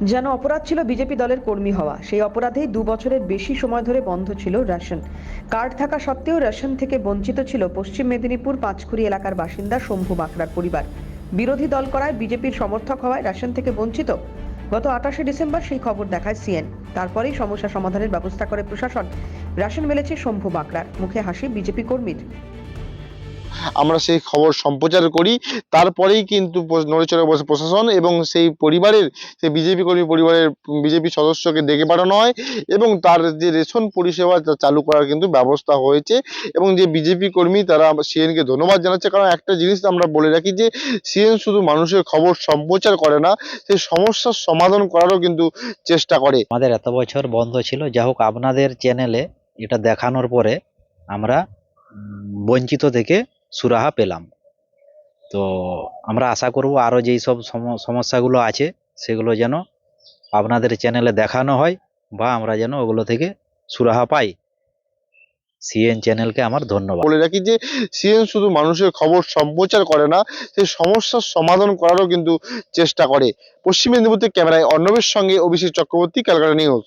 যেন অপরাধ ছিল বিজেপি দলের কর্মী হওয়া। সেই অপরাধেই দু বছরের বেশি সময় ধরে বন্ধ ছিল রেশন। কার্ড থাকা সত্ত্বেও রেশন থেকে বঞ্চিত ছিল পশ্চিম মেদিনীপুর পাঁচকুড়ি এলাকার বাসিন্দা শম্ভু বাঁকড়ার পরিবার। বিরোধী দল করায় বিজেপির সমর্থক হওয়ায় রেশন থেকে বঞ্চিত। গত আঠাশে ডিসেম্বর সেই খবর দেখায় সিএন। তারপরেই সমস্যা সমাধানের ব্যবস্থা করে প্রশাসন। রেশন মেলেছে শম্ভু বাঁকড়ার। মুখে হাসি বিজেপি কর্মীর। আমরা সেই খবর সম্প্রচার করি। তারপরেই কিন্তু নড়েচড়ে বসে প্রশাসন এবং সেই পরিবারের, সেই বিজেপি কর্মী পরিবারের বিজেপি সদস্যকে ডেকে পাঠানো হয় এবং তার যে রেশন পরিষেবা চালু করার কিন্তু ব্যবস্থা হয়েছে এবং যে বিজেপি কর্মী তারা সিএনকে ধন্যবাদ জানাচ্ছে। কারণ একটা জিনিস আমরা বলে রাখি যে, সিএন শুধু মানুষের খবর সম্প্রচার করে না সেই সমস্যার সমাধান করারও কিন্তু চেষ্টা করে। আমাদের এত বছর বন্ধ ছিল, যা হোক আপনাদের চ্যানেলে এটা দেখানোর পরে আমরা বঞ্চিত থেকে সুরাহা পেলাম। তো আমরা আশা করব আরও যেই সব সম- সমস্যাগুলো আছে, সেগুলো যেন আপনাদের চ্যানেলে দেখানো হয় বা আমরা যেন ওগুলো থেকে সুরাহা পাই। সিএন চ্যানেলকে আমার ধন্যবাদ। বলে রাখি যে, সিএন শুধু মানুষের খবর সম্প্রচার করে না সেই সমস্যার সমাধান করারও কিন্তু চেষ্টা করে। পশ্চিম মেদিনীপুর থেকে ক্যামেরায় অর্ণবের সঙ্গে অভিষেক চক্রবর্তী, ক্যালকাটা নিউজ।